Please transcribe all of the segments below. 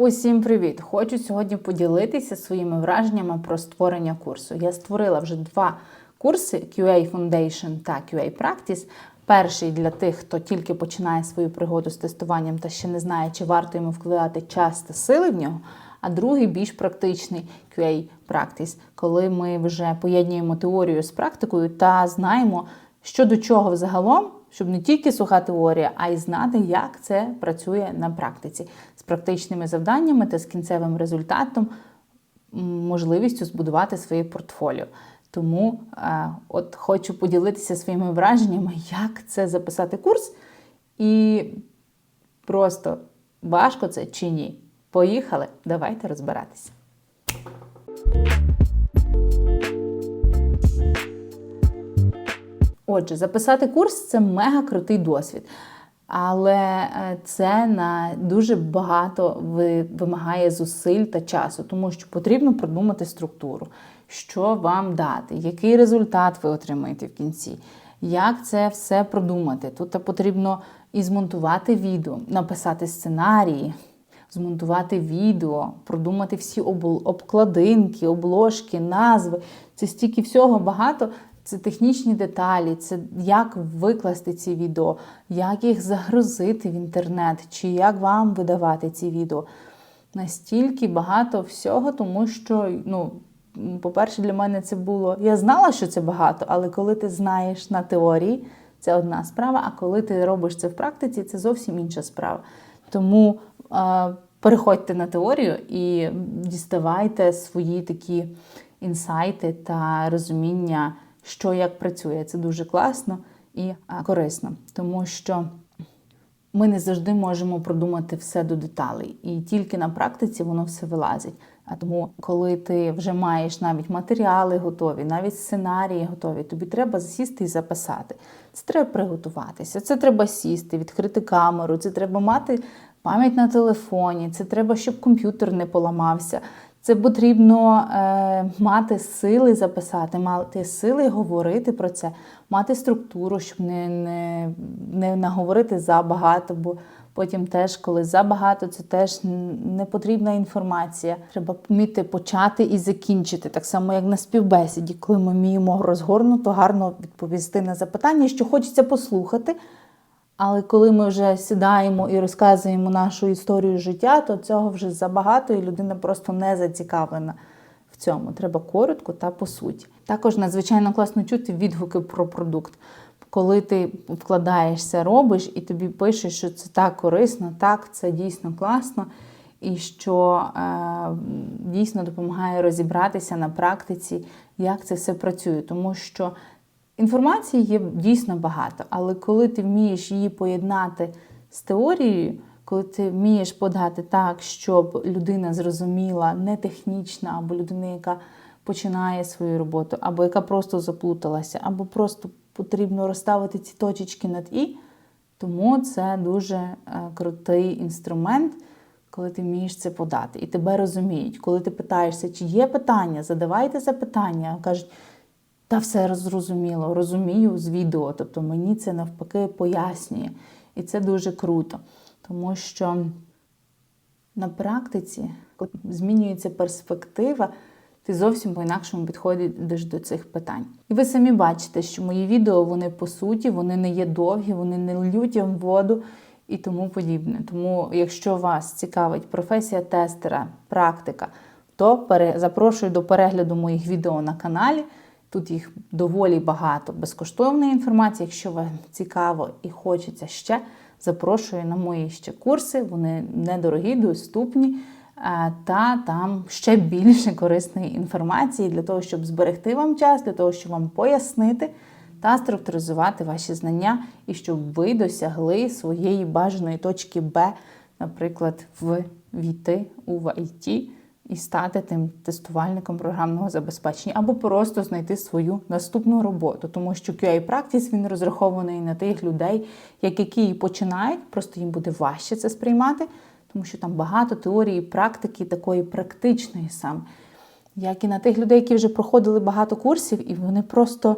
Усім привіт! Хочу сьогодні поділитися своїми враженнями про створення курсу. Я створила вже два курси QA Foundation та QA Practice. Перший для тих, хто тільки починає свою пригоду з тестуванням та ще не знає, чи варто йому вкладати час та сили в нього. А другий більш практичний QA Practice, коли ми вже поєднуємо теорію з практикою та знаємо, що до чого взагалом, щоб не тільки суха теорія, а й знати, як це працює на практиці з практичними завданнями та з кінцевим результатом, можливістю збудувати своє портфоліо. Тому е, от хочу поділитися своїми враженнями, як це записати курс, і просто важко це чи ні. Поїхали, давайте розбиратися. Отже, записати курс це мега крутий досвід. Але е, це на дуже багато вимагає зусиль та часу, тому що потрібно продумати структуру, що вам дати, який результат ви отримаєте в кінці, як це все продумати. Тут потрібно і змонтувати відео, написати сценарії, змонтувати відео, продумати всі обкладинки, обложки, назви. Це стільки всього багато. Це технічні деталі, це як викласти ці відео, як їх загрузити в інтернет, чи як вам видавати ці відео. Настільки багато всього, тому що, ну, по-перше, для мене це було. Я знала, що це багато, але коли ти знаєш на теорії, це одна справа, а коли ти робиш це в практиці, це зовсім інша справа. Тому е, переходьте на теорію і діставайте свої такі інсайти та розуміння, що як працює. Це дуже класно і е, корисно, тому що ми не завжди можемо продумати все до деталей, і тільки на практиці воно все вилазить. А тому, коли ти вже маєш навіть матеріали готові, навіть сценарії готові, тобі треба сісти і записати. Це треба приготуватися, це треба сісти, відкрити камеру, це треба мати пам'ять на телефоні, це треба, щоб комп'ютер не поламався. Це потрібно е, мати сили записати, мати сили говорити про це, мати структуру, щоб не, не, не наговорити забагато, бо потім теж, коли забагато, це теж не потрібна інформація. Треба вміти почати і закінчити, так само, як на співбесіді, коли ми вміємо розгорнуто гарно відповісти на запитання, що хочеться послухати. Але коли ми вже сідаємо і розказуємо нашу історію життя, то цього вже забагато, і людина просто не зацікавлена в цьому. Треба коротко та по суті. Також надзвичайно класно чути відгуки про продукт. Коли ти вкладаєшся, робиш і тобі пишуть, що це так корисно, так, це дійсно класно, і що е, дійсно допомагає розібратися на практиці, як це все працює. Тому що Інформації є дійсно багато, але коли ти вмієш її поєднати з теорією, коли ти вмієш подати так, щоб людина зрозуміла не технічна, або людина, яка починає свою роботу, або яка просто заплуталася, або просто потрібно розставити ці точечки над і, тому це дуже е, крутий інструмент, коли ти вмієш це подати, і тебе розуміють. Коли ти питаєшся, чи є питання, задавайте запитання, кажуть. Та все зрозуміло, розумію з відео. Тобто мені це навпаки пояснює. І це дуже круто, тому що на практиці, змінюється перспектива, ти зовсім по-інакшому підходиш до цих питань. І ви самі бачите, що мої відео вони по суті, вони не є довгі, вони не льють вам воду і тому подібне. Тому, якщо вас цікавить професія тестера, практика, то запрошую до перегляду моїх відео на каналі. Тут їх доволі багато безкоштовної інформації. Якщо вам цікаво і хочеться ще, запрошую на мої ще курси. Вони недорогі, доступні, та там ще більше корисної інформації для того, щоб зберегти вам час, для того, щоб вам пояснити та структуризувати ваші знання, і щоб ви досягли своєї бажаної точки Б, наприклад, в війти у IT і стати тим тестувальником програмного забезпечення, або просто знайти свою наступну роботу, тому що QA Practice він розрахований на тих людей, як які починають, просто їм буде важче це сприймати, тому що там багато теорії, практики, такої практичної саме, як і на тих людей, які вже проходили багато курсів, і вони просто.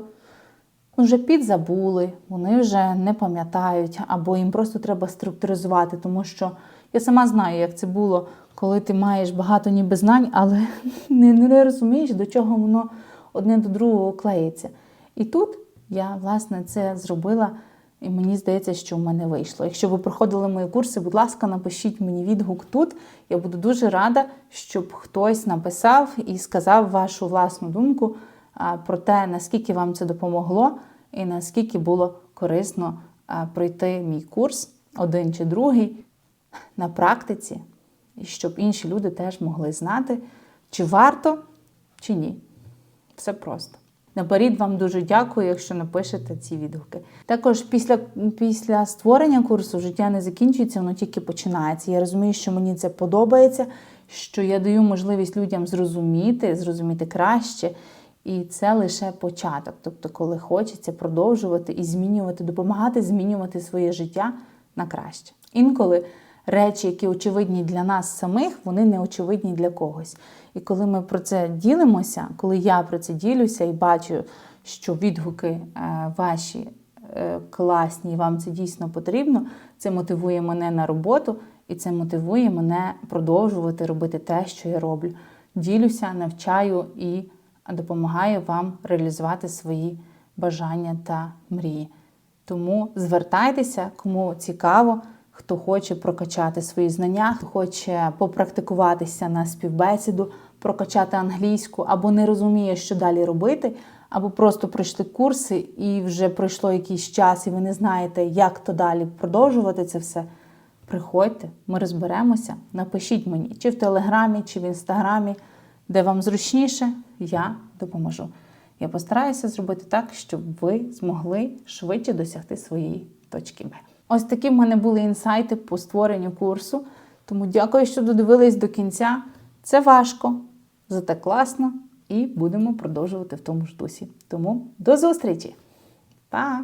Вже підзабули, вони вже не пам'ятають, або їм просто треба структуризувати, тому що Я сама знаю, як це було, коли ти маєш багато ніби знань, але не, не розумієш, до чого воно одне до другого клеїться. І тут я, власне, це зробила, і мені здається, що в мене вийшло. Якщо ви проходили мої курси, будь ласка, напишіть мені відгук тут. Я буду дуже рада, щоб хтось написав і сказав вашу власну думку про те, наскільки вам це допомогло, і наскільки було корисно пройти мій курс, один чи другий, на практиці, і щоб інші люди теж могли знати, чи варто, чи ні. Все просто. Наперед вам дуже дякую, якщо напишете ці відгуки. Також після, після створення курсу життя не закінчується, воно тільки починається. Я розумію, що мені це подобається, що я даю можливість людям зрозуміти, зрозуміти краще. І це лише початок. Тобто, коли хочеться продовжувати і змінювати, допомагати змінювати своє життя на краще. Інколи речі, які очевидні для нас самих, вони не очевидні для когось. І коли ми про це ділимося, коли я про це ділюся і бачу, що відгуки е, ваші е, класні, і вам це дійсно потрібно, це мотивує мене на роботу, і це мотивує мене продовжувати робити те, що я роблю. Ділюся, навчаю і допомагаю вам реалізувати свої бажання та мрії. Тому звертайтеся, кому цікаво, хто хоче прокачати свої знання, хто хоче попрактикуватися на співбесіду, прокачати англійську, або не розуміє, що далі робити, або просто пройшли курси і вже пройшло якийсь час, і ви не знаєте, як то далі продовжувати це все. Приходьте, ми розберемося. Напишіть мені, чи в Телеграмі, чи в Інстаграмі, де вам зручніше, я допоможу. Я постараюся зробити так, щоб ви змогли швидше досягти своєї точки Б. Ось такі в мене були інсайти по створенню курсу. Тому дякую, що додивились до кінця. Це важко, зате класно, і будемо продовжувати в тому ж дусі. Тому до зустрічі! Па!